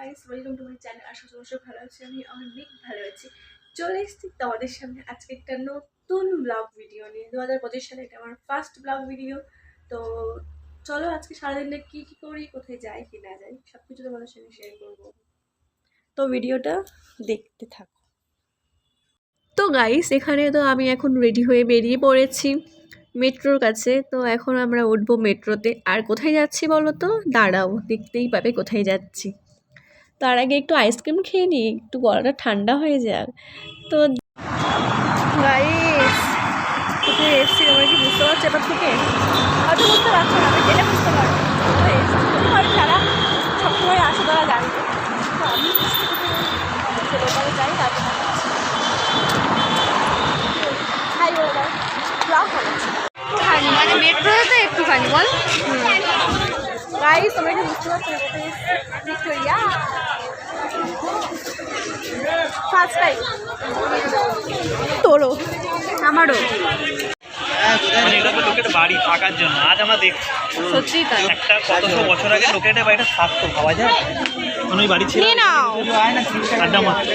Guys welcome to my channel আশা করি অবশ্যই ভালো আছি, আমি অনেক ভালো আছি। চলে এসেছি তোমাদের সামনে আজকে একটা নতুন ব্লগ ভিডিও নিয়ে। দু হাজার পঁচিশ সালে এটা আমার ফার্স্ট ব্লগ ভিডিও তো চলো আজকে সারাদিনে কী কী করি, কোথায় যাই, কি না যাই সব কিছু তোমাদের সঙ্গে শেয়ার করব। তো ভিডিওটা দেখতে থাকো। তো গাইস এখানে তো আমি এখন রেডি হয়ে বেরিয়ে পড়েছি মেট্রোর কাছে। তো এখন আমরা উঠবো মেট্রোতে আর কোথায় যাচ্ছি বলো তো? দাঁড়াও, দেখতেই পাবে কোথায় যাচ্ছি। তার আগে একটু আইসক্রিম খেয়ে নিই একটু গলাটা ঠান্ডা হয়ে যাক। তো গাইস কোথায় এসছি তোমরা কি বুঝতে পারছ এবার থেকে? হয়তো বুঝতে পারছ না আমি গেলে বুঝতে পারব। কোথায় এসছি? তোমার যারা সবসময় আসে তারা জানবে তো আমি ওখানে যাই তারপর হাই বলে দাও ব্লগ বানাচ্ছি একটুখানি মানে মেট্রোতে একটুখানি বল। গাইস তোমরা কি বুঝতে পারছ ভিক্টোরিয়া? ফার্স্ট টাইম তোরও আমারও। মানে বাড়ি থাকার জন্য। আজ আমরা দেখছি সত্যিই তাই। একটা কতশো বছর আগে লোকের একটা বাড়িটা থাকতো ভাবা যায়? কোনো বাড়ি ছিল। আড্ডা মারতো।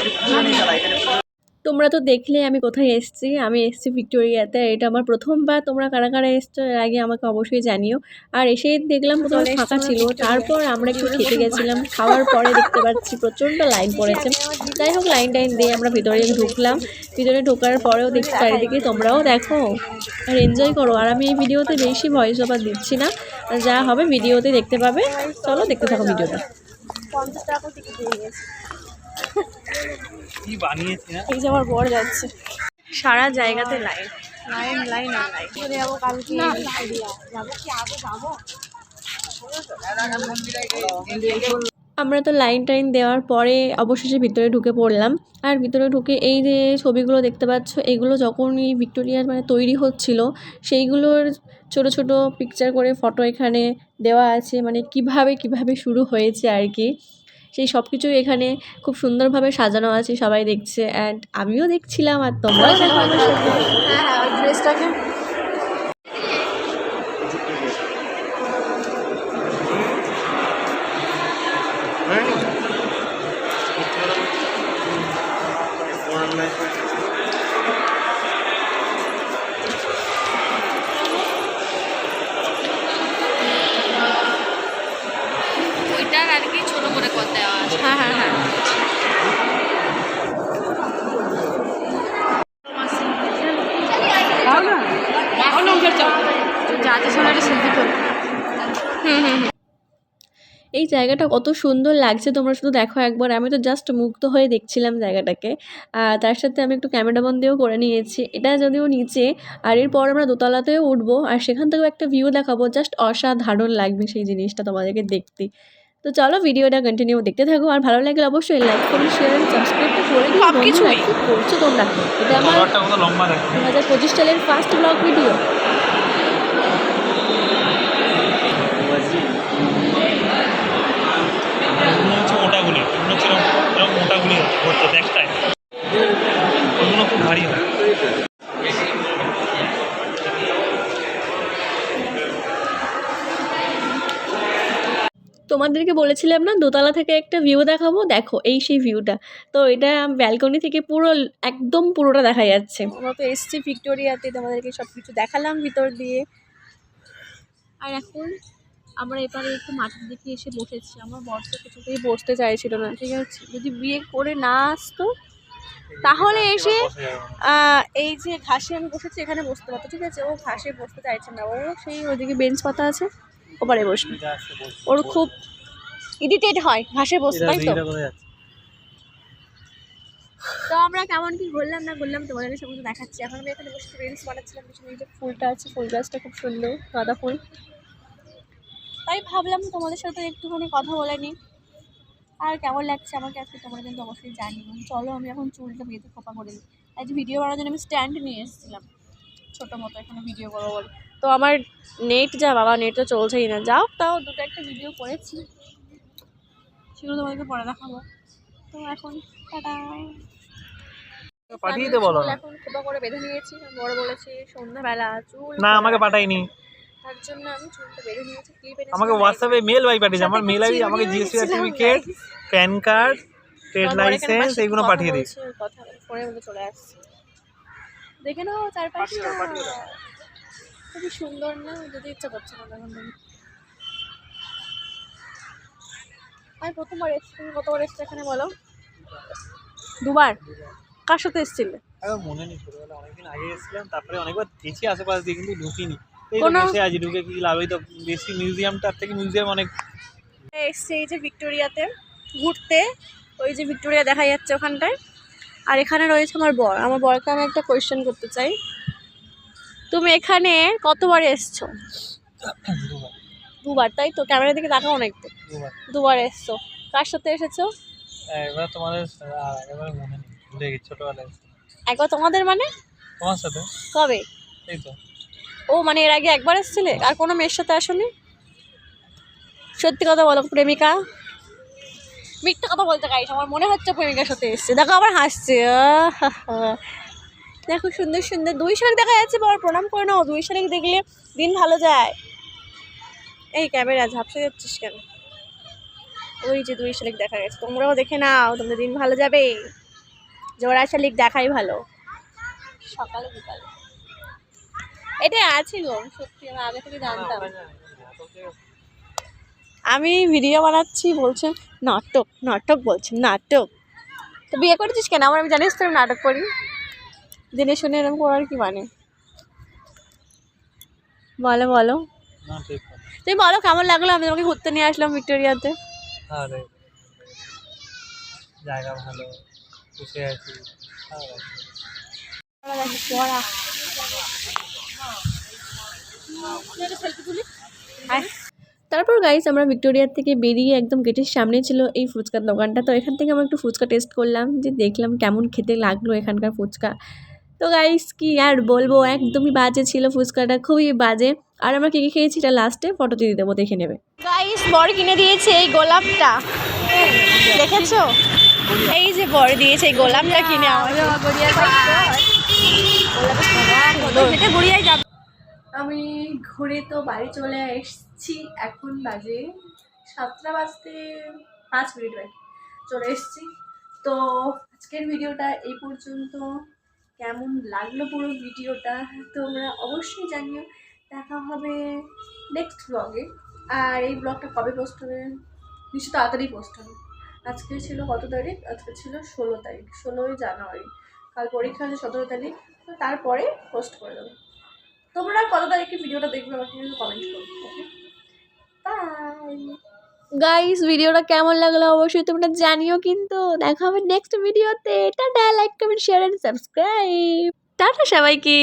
তোমরা তো দেখলে আমি কোথায় এসেছি। আমি এসেছি ভিক্টোরিয়াতে। এটা আমার প্রথমবার তোমরা কারা কারা এসছো এর আগে আমাকে অবশ্যই জানিও। আর এসেই দেখলাম প্রথমে ফাঁকা ছিল। তারপর আমরা একটু খেতে গেছিলাম। খাওয়ার পরে দেখতে পাচ্ছি প্রচণ্ড লাইন পড়েছে। যাই হোক লাইন টাইন দিয়ে আমরা ভিতরে ঢুকলাম। ভিতরে ঢোকার পরেও দেখছি চারিদিকে তোমরাও দেখো। আর এনজয় করো। আর আমি এই ভিডিওতে বেশি ভয়েস ওভার দিচ্ছি না। যা হবে ভিডিওতে দেখতে পাবে। চলো দেখতে থাকো ভিডিওটা। পঞ্চাশ টাকা টিকিট হয়ে গেছে এই যে আমার বর যাচ্ছে। সারা জায়গাতে লাইন লাইন লাইন আর লাইন চলে যাব কালকে। যাব কি আগে যাব? আমরা তো লাইন টাইন দেওয়ার পরে অবশেষে ভিতরে ঢুকে পড়লাম। আর ভিতরে ঢুকে এই যে ছবিগুলো দেখতে পাচ্ছ এগুলো যখনই ভিক্টোরিয়ার মানে তৈরি হচ্ছিল সেইগুলোর ছোট ছোট পিকচার করে ফটো এখানে দেওয়া আছে। মানে কীভাবে কীভাবে শুরু হয়েছে আর কি। সেই সব কিছুই এখানে খুব সুন্দরভাবে সাজানো আছে, সবাই দেখছে। অ্যান্ড আমিও দেখছিলাম, আর তোমরা দেখো ড্রেসটাকে ওইটার আর কি ছোট করে কর দেওয়া আছে হ্যাঁ হ্যাঁ হ্যাঁ যাতে সোনাটা সেলফি তোল এই জায়গাটা কত সুন্দর লাগছে। তোমরা শুধু দেখো একবার। আমি তো জাস্ট মুগ্ধ হয়ে দেখছিলাম জায়গাটাকে। আর তার সাথে আমি একটু ক্যামেরা বন্দিও করে নিয়েছি। এটা যদিও নিচে আর এরপর আমরা দোতলাতেও উঠবো। আর সেখান থেকেও একটা ভিউ দেখাবো। জাস্ট অসাধারণ লাগবে সেই জিনিসটা তোমাদেরকে দেখতে। তো চলো ভিডিওটা কন্টিনিউ দেখতে থাকো। আর ভালো লাগলে অবশ্যই লাইক করুন শেয়ার সাবস্ক্রাইব করে দিও। কি করছ তোমরা? এটা আমার দু হাজার পঁচিশ সালের ফার্স্ট ব্লগ ভিডিও ওগুলো হচ্ছে মোটাগুলি ওগুলো হচ্ছে এরকম এরকম মোটাগুলি হতো দেখটায় ওগুলো খুব ভারী হয় তোমাদেরকে বলেছিলাম না দোতলা থেকে একটা ভিউ দেখাবো? দেখো এই সেই ভিউটা তো এটা ব্যালকনি থেকে পুরো একদম পুরোটা দেখা যাচ্ছে। আমরা তো এসছি ভিক্টোরিয়াতে তোমাদেরকে সব কিছু দেখালাম ভিতর দিয়ে। আর এখন আমরা এবারে একটু মাঠের দিকে এসে বসেছি। আমার বর্ষ কিছুতেই বসতে চাইছিল না ঠিক আছে? যদি বিয়ে করে না আসতো তাহলে এসে আহ, এই যে ঘাসে আমি বসেছি এখানে বসতে পারতো ঠিক আছে? ও ঘাসে বসতে চাইছে না। ও সেই ওইদিকে বেঞ্চ পাতা আছে ওপারে বসবে। ওর খুব ইরিটেট হয় ঘাসে বসতে তাই তো? তো আমরা কেমন কি ঘুরলাম না ঘুরলাম তোমাদের সমস্ত দেখাচ্ছি। এখন আমি এখানে বসে রিলস বানাচ্ছিলাম পিছনে এই যে ফুলটা আছে ফুল গাছটা খুব সুন্দর গাঁদা ফুল। তাই ভাবলাম তোমাদের সাথে একটুখানি কথা বলে নিই। আর কেমন লাগছে আমাকে আজকে তোমরা কিন্তু অবশ্যই জানিও। চলো আমি এখন চুলটা বেঁধে খোপা করে নিই আজ ভিডিও বানানোর জন্য আমি স্ট্যান্ড নিয়ে এসেছিলাম। ছোটো মতো এখানে ভিডিও করব বলে। তো আমার নেট যা বাবা নেট তো চলছেই না। যাও তাও দুটো একটা ভিডিও করেছি। সেগুলো তোমাদেরকে পরে দেখাবো। তো এখন টাটা। পাঠিয়ে দিতে বলো এখন খোপা করে বেঁধে নিয়েছি। বড় বলেছি সন্ধ্যাবেলা চুল না আমাকে পাঠাইনি তার জন্য আমি চুলটা বেঁধে নিয়েছি ক্লিপ আমাকে হোয়াটসঅ্যাপে মেল বাই পাঠিয়েছে আমার মেল আইডি আমাকে GST certificate PAN card trade licence এইগুলো পাঠিয়ে দিই কথা ফোনের মধ্যে চলে আসছে। দেখে নাও চারপাশটা। খুবই সুন্দর না? যদি ইচ্ছা করছে না তখন আমি প্রথমবার এসেছি তুমি কতবার এসছো এখানে বলো? দুবার? কার সাথে এসেছিলে? মনে নেই ছোটবেলা অনেকদিন আগে এসেছিলাম তারপরে অনেকবার গেছি আশেপাশ দিয়ে কিন্তু ঢুকিনি। কোনো- বসে ঢুকে কি লাভ? এই তো বেশি মিউজিয়ামটার থেকে মিউজিয়াম অনেক এসছে এই যে ভিক্টোরিয়াতে ঘুরতে। ওই যে ভিক্টোরিয়া দেখা যাচ্ছে ওখানটায়। আর এখানে রয়েছে আমার বর। আমার বরকে আমি একটা কোয়েশ্চেন করতে চাই। তুমি এখানে কতবার এসছো? দুবার দুবার তাই তো? ক্যামেরার দিকে তাকাও না একটু দুবার। দুবার এসছো। কার সাথে এসেছ? তোমাদের মনে নেই। ভুলে গেছি ছোটবেলায় একবার তোমাদের মানে? তোমার সাথে? কবে? এই তো। ও মানে এর আগে একবার এসেছিলে? আর কোনো মেয়ের সাথে আসনি? সত্যি কথা বলো, প্রেমিকা। মিথ্যা কথা বলতে গাইস, আমার মনে হচ্ছে প্রেমিকার সাথে এসছে। দেখো, আবার হাসছে। দেখো, সুন্দর সুন্দর। দুই শালিক দেখা যাচ্ছে বর প্রণাম করে নাও। দুই শালিক দেখলে দিন ভালো যায়। এই ক্যামেরা ঝাপসে যাচ্ছিস কেন? ওই যে দুই শালিক দেখা গেছে। তোমরাও দেখে নাও, তোমাদের দিন ভালো যাবে। জোড়া শালিক দেখাই ভালো। সকালে বিকালে। এটা আছে গো সত্যি আমি আগে থেকে জানতাম। আমি ভিডিও বানাচ্ছি বলছেন নাটক নাটক বলছেন নাটক। তো বিয়ে করেছিস কেন? আমার আমি জানিস তো নাটক করি। জেনে শুনে এরকম করার কি মানে? বলো বলো। তুমি বলো কেমন লাগল? আমি তোমাকে ঘুরতে নিয়ে আসলাম ভিক্টোরিয়াতে। জায়গা ভালো বসে আছি। তারপর গাইস আমরা ভিক্টোরিয়ার থেকে বেরিয়ে একদম গেটের সামনে ছিল এই ফুচকার দোকানটা। তো এখান থেকে আমরা একটু ফুচকা টেস্ট করলাম, যে দেখলাম কেমন খেতে লাগল এখানকার ফুচকা। তো গাইস কি আর বলব, একদমই বাজে ছিল ফুচকাটা, খুবই বাজে। আর আমরা কী কী খেয়েছি এটা লাস্টে ফটো দিয়ে দেবো, দেখে নেবে। গাইস বর কিনে দিয়েছে এই গোলাপটা। দেখেছ? এই যে বর দিয়েছে এই গোলাপটা কিনে আমাকে আমি ঘুরে তো বাড়ি চলে এসেছি, এখন বাজে সাতটা বাজতে পাঁচ মিনিট বাকি, চলে এসেছি। তো আজকের ভিডিওটা এই পর্যন্ত। কেমন লাগল পুরো ভিডিওটা তোমরা অবশ্যই জানিও। দেখা হবে নেক্সট ব্লগে আর এই ব্লগটা কবে পোস্ট হবে? নিশ্চয় তাড়াতাড়ি পোস্ট হবে। আজকে ছিল কত তারিখ? আজকে ছিল ষোলো তারিখ, ষোলোই জানুয়ারি। কাল পরীক্ষা আছে সতেরো তারিখ। তো তারপরে পোস্ট করে দেবো। তোমরা কত তারিখে ভিডিওটা দেখবে আমাকে কিন্তু কমেন্ট করো ওকে গাইস ভিডিওটা কেমন লাগল অবশ্যই তোমরা জানিও কিন্তু। দেখা হবে নেক্সট ভিডিওতে tata like comment share and subscribe tata সবাইকে!